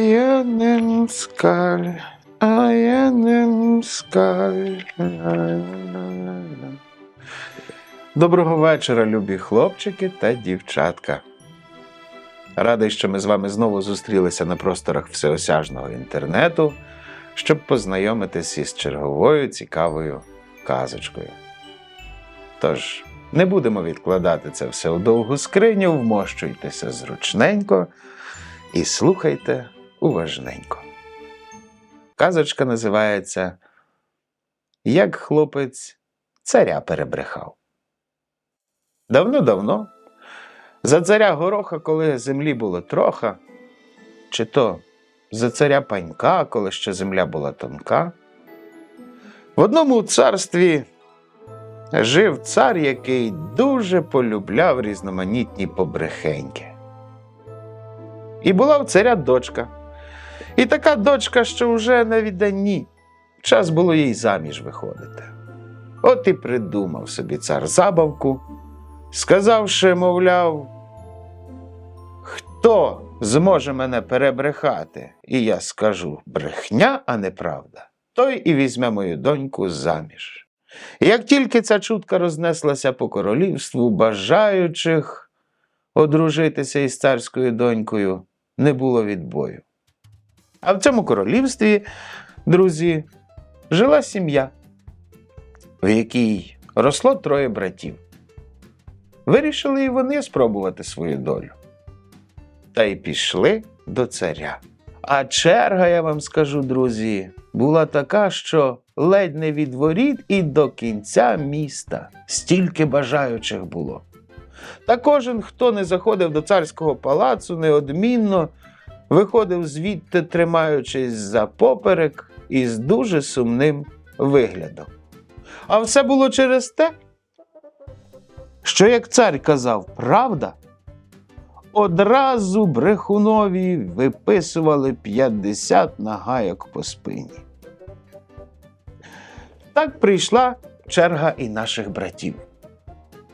я не москаль, а я не москаль. Доброго вечора, любі хлопчики та дівчатка. Радий, що ми з вами знову зустрілися на просторах всеосяжного інтернету, щоб познайомитись із черговою цікавою казочкою. Тож, не будемо відкладати це все у довгу скриню, вмощуйтеся зручненько і слухайте уважненько. Казочка називається Як хлопець царя перебрехав. Давно-давно, за царя гороха, коли землі було троха, чи то за царя панька, коли ще земля була тонка, в одному царстві жив цар, який дуже полюбляв різноманітні побрехеньки. І була в царя дочка. І така дочка, що вже на відданні. Час було їй заміж виходити. От і придумав собі цар забавку, сказавши, мовляв, хто зможе мене перебрехати, і я скажу брехня, а не правда, той і візьме мою доньку заміж. І як тільки ця чутка рознеслася по королівству, бажаючих одружитися із царською донькою не було відбою. А в цьому королівстві, друзі, жила сім'я, в якій росло троє братів. Вирішили і вони спробувати свою долю. Та й пішли до царя. А черга, я вам скажу, друзі, була така, що ледь не від воріт і до кінця міста стільки бажаючих було. Та кожен, хто не заходив до царського палацу, неодмінно виходив звідти, тримаючись за поперек і дуже сумним виглядом. А все було через те, що як цар казав правда, одразу брехунові виписували 50 нагайок по спині. Так прийшла черга і наших братів.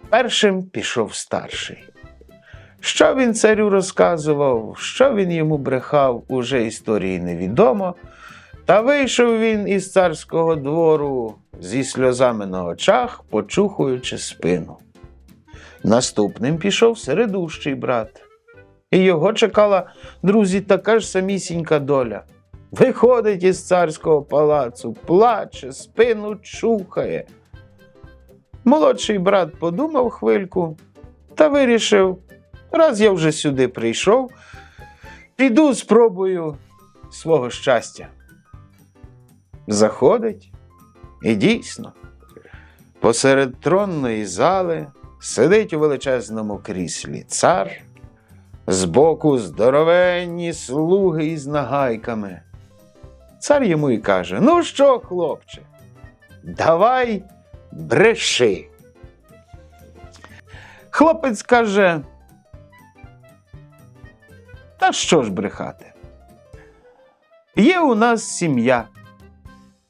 Першим пішов старший. Що він царю розказував, що він йому брехав, уже історії невідомо. Та вийшов він із царського двору зі сльозами на очах, почухуючи спину. Наступним пішов середущий брат. І його чекала, друзі, така ж самісінька доля. Виходить із царського палацу, плаче, спину чухає. Молодший брат подумав хвильку та вирішив, раз я вже сюди прийшов, піду спробую свого щастя. Заходить, і дійсно, посеред тронної зали сидить у величезному кріслі цар, збоку здоровенні слуги із нагайками. Цар йому і каже: Ну що, хлопче, давай бреши. Хлопець каже, та що ж брехати? Є у нас сім'я,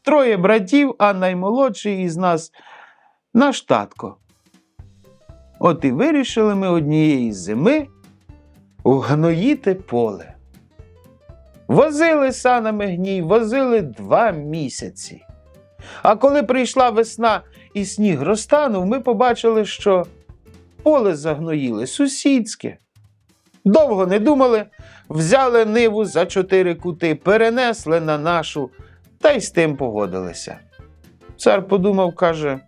троє братів, а наймолодший із нас наш татко. От і вирішили ми однієї зими угноїти поле. Возили санами гній, возили два місяці. А коли прийшла весна і сніг розтанув, ми побачили, що поле загноїли сусідське. Довго не думали, взяли ниву за чотири кути, перенесли на нашу та й з тим погодилися. Цар подумав, каже: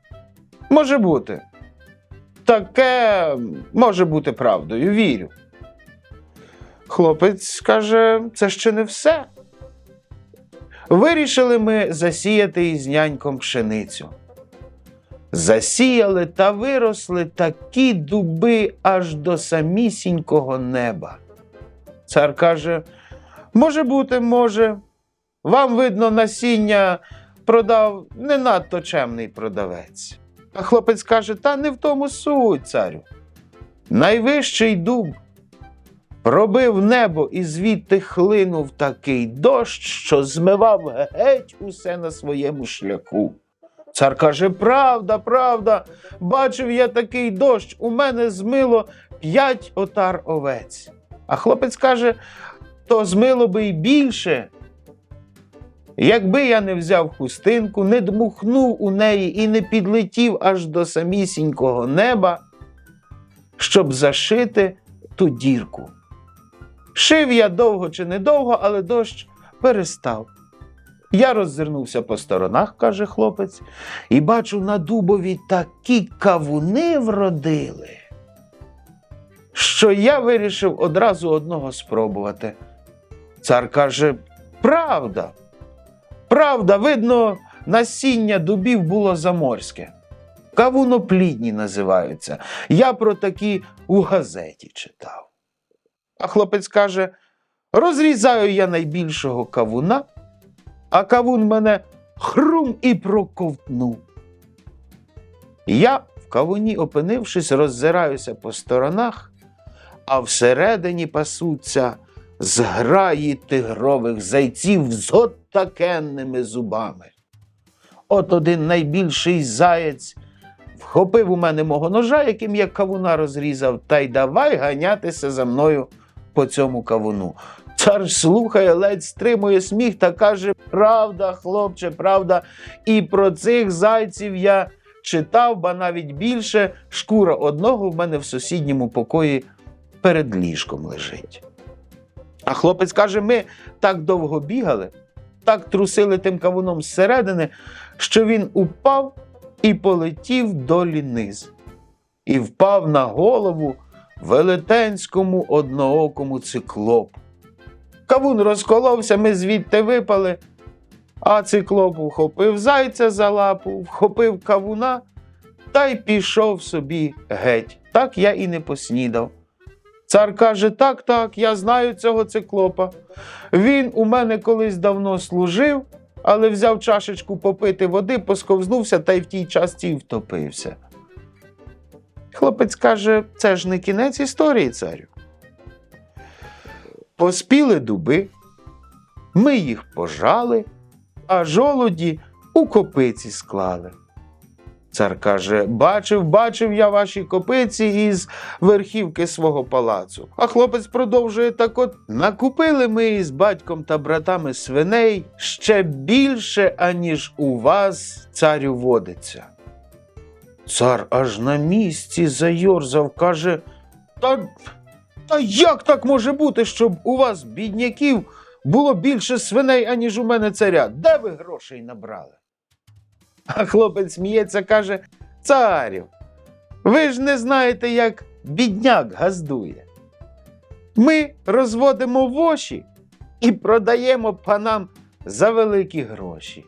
може бути, таке може бути правдою, вірю. Хлопець каже, це ще не все. Вирішили ми засіяти із няньком пшеницю. Засіяли та виросли такі дуби аж до самісінького неба. Цар каже: може бути, може. Вам, видно, насіння продав не надто чемний продавець. А хлопець каже: та не в тому суть, царю. Найвищий дуб пробив небо і звідти хлинув такий дощ, що змивав геть усе на своєму шляху. Цар каже: Правда, правда, бачив я такий дощ, у мене змило п'ять отар овець. А хлопець каже: то змило би й більше. Якби я не взяв хустинку, не дмухнув у неї і не підлетів аж до самісінького неба, щоб зашити ту дірку. Шив я довго чи недовго, але дощ перестав. Я роззирнувся по сторонах, каже хлопець, і бачу на дубові такі кавуни вродили, що я вирішив одразу одного спробувати. Цар каже: Правда, правда, видно, насіння дубів було заморське. Кавуноплідні називаються. Я про такі у газеті читав. А хлопець каже: розрізаю я найбільшого кавуна, а кавун мене хрум і проковтнув. Я, в кавуні опинившись, роззираюся по сторонах, а всередині пасуться зграї тигрових зайців з отакенними зубами. От один найбільший заєць вхопив у мене мого ножа, яким я кавуна розрізав, та й давай ганятися за мною по цьому кавуну. Цар слухає, ледь стримує сміх та каже: Правда, хлопче, правда. І про цих зайців я читав, ба навіть більше шкура одного в мене в сусідньому покої перед ліжком лежить. А хлопець каже: ми так довго бігали, так трусили тим кавуном зсередини, що він упав і полетів долі низ. І впав на голову велетенському одноокому циклопу. Кавун розколовся, ми звідти випали, а циклоп вхопив зайця за лапу, вхопив кавуна та й пішов собі геть. Так я і не поснідав. Цар каже: так, так, я знаю цього циклопа. Він у мене колись давно служив, але взяв чашечку попити води, посковзнувся та й в тій часті втопився. Хлопець каже: це ж не кінець історії, царю. Поспіли дуби, ми їх пожали, а жолоді у копиці склали. Цар каже: Бачив, бачив я ваші копиці із верхівки свого палацу. А хлопець продовжує так от накупили ми із батьком та братами свиней ще більше, аніж у вас царю водиться. Цар аж на місці зайорзав, каже: Та, та як так може бути, щоб у вас, бідняків, було більше свиней, аніж у мене царя? Де ви грошей набрали? А хлопець сміється, каже: Царю, ви ж не знаєте, як бідняк газдує. Ми розводимо воші і продаємо панам за великі гроші.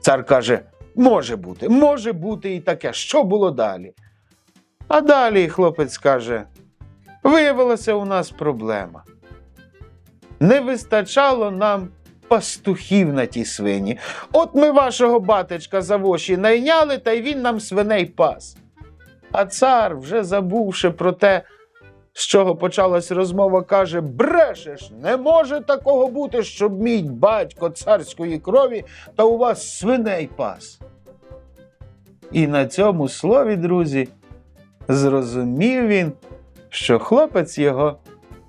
Цар каже: може бути, може бути і таке. Що було далі? А далі хлопець каже: виявилася у нас проблема. Не вистачало нам пастухів на ті свині. От ми вашого батечка за воші найняли, та й він нам свиней пас. А цар, вже забувши про те, з чого почалась розмова, каже: Брешеш, не може такого бути, щоб мій батько царської крові та у вас свиней пас. І на цьому слові, друзі, зрозумів він, що хлопець його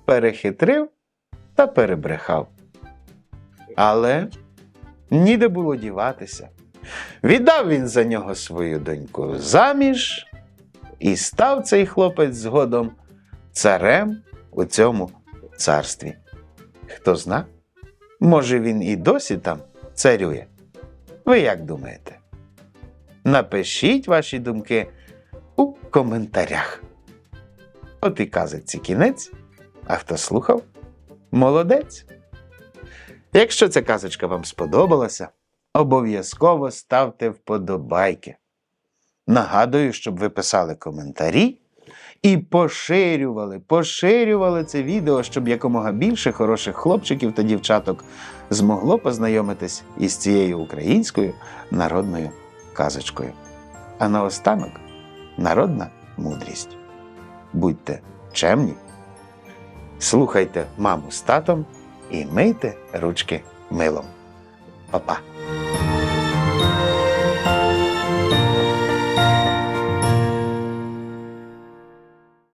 перехитрив та перебрехав. Але ніде було діватися. Віддав він за нього свою доньку заміж, і став цей хлопець згодом царем у цьому царстві. Хто зна, може він і досі там царює. Ви як думаєте? Напишіть ваші думки у коментарях. От і казиться кінець, а хто слухав, молодець. Якщо ця казочка вам сподобалася, обов'язково ставте вподобайки. Нагадую, щоб ви писали коментарі і поширювали, поширювали це відео, щоб якомога більше хороших хлопчиків та дівчаток змогло познайомитись із цією українською народною казочкою. А наостанок народна мудрість. Будьте чемні, слухайте маму з татом і мийте ручки милом. Па-па!